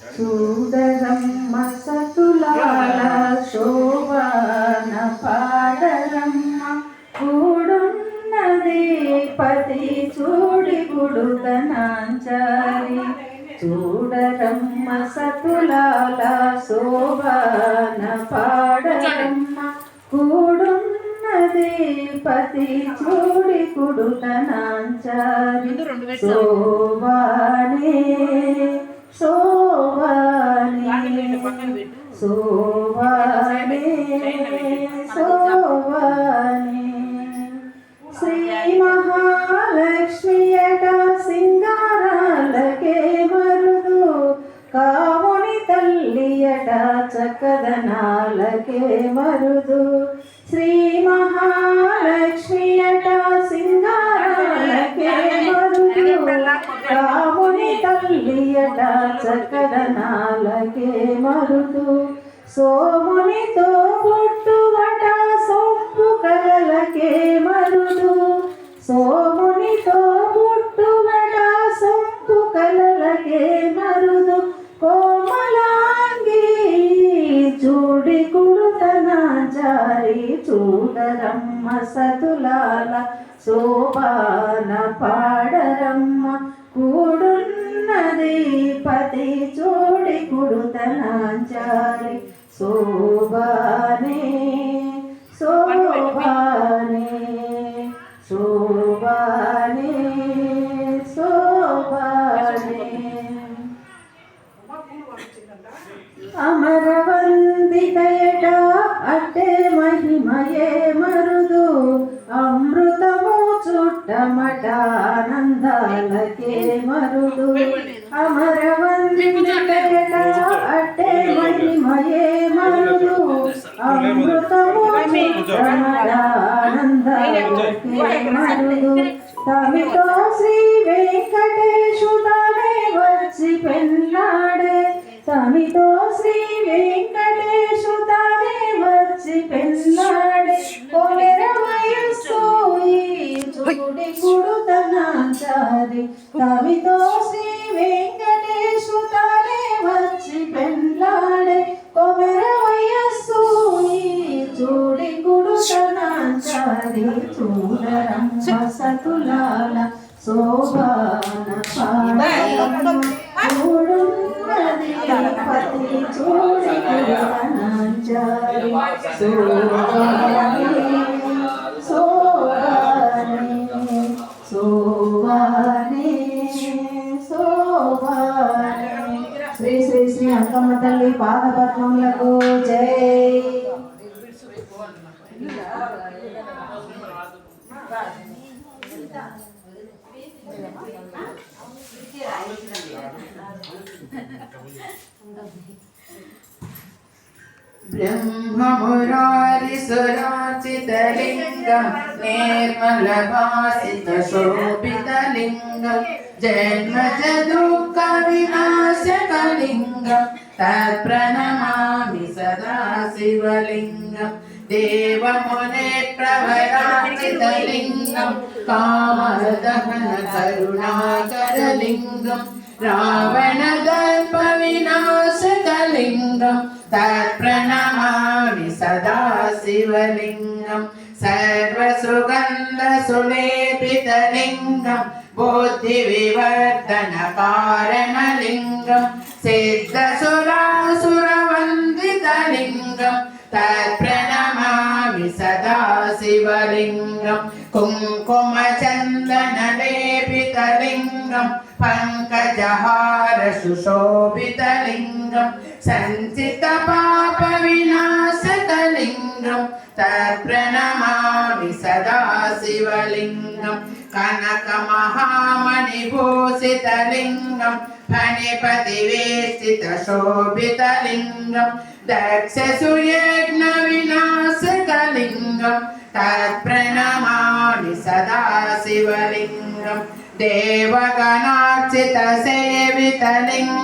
చూడరమ్మ సతులాల శోభన పాడరమ్మ కూడున్నది పతి చూడి గుడుతనాంచారి చూడరమ్మ సతులాల శోభన పాడరమ్మ కూడున్నది పతి చూడి శ్రీ సింగారాలకే మరుదు. కాముని తల్లియట చక్కదనాలకే మరుదు. శ్రీ మహాలక్ష్మియట రాముని తల్లియట చక్కదనాలకే మరుదు సోమునితో పుట్టువట సొంపు కలలకే మరుదు సోమునితో పుట్టువట సొంపు కలలకే మరుదు కోమలాంగి చూడి కుడుతన జారి చూడరమ్మ సతులాల శోభాన పాడరమ్మ కూడున్నది పతి చూడి కుడుతనాంచాలి శోభానే శోభానే శోభానే శోభానే అమరవందితయట అట్టే మహిమయే మఠానందాలకే మరుడు. మరుదు అట్టే మహిమయే మరుడు. అమృతము మఠానందాలకే మరుడు. తమితో శ్రీ వెంకటేశుడనే వచ్చి పెన్నాడే. తమితో శ్రీ ఉన్నది. తమితో శ్రీ వెంకటేశు తానే వచ్చి పెళ్ళాడే కొమెర వయస్సు ఈ చూడి కుడుతనాచారి చూడరమ్మ సతులాల శోభాన పాడరమ్మ చూడున్నది పతి చూడి కుడుతనాచారి శోభానే శోభానే పాదపద్మములకు జై ब्रह्ममुरारिसुराचितलिङ्गं निर्मलभासितशोभितलिङ्गं जन्मजदुःखविनाशकलिङ्गं तत्प्रणमामि सदा शिवलिङ्गं देवमुने प्रवराचितलिङ्गं कामदहन करुणाकरलिङ्गं रावणदर्पविनाशकलिङ्गं तत्प्रणमामि सदा शिवलिङ्गं सर्वसुगन्धसुलेपितलिङ्गं बुद्धिविवर्धनकारणलिङ्गं सिद्धसुरासुरवन्दितलिङ्गं तत्प्रणमामि सदा शिवलिङ्गं పంకజహార సుశోభితలింగం సంచిత పాప వినాశకలింగం తప్రణమామి సదాశివలింగం కనక మహామణిభూషితలింగం ఫణిపతివేష్టిత శోభితలింగం దక్ష సుయజ్ఞ వినాశకలింగం తత్ప్రణమామి సదాశివలింగం शिवलिङ्गं देवगणार्चितसेवितलिङ्गं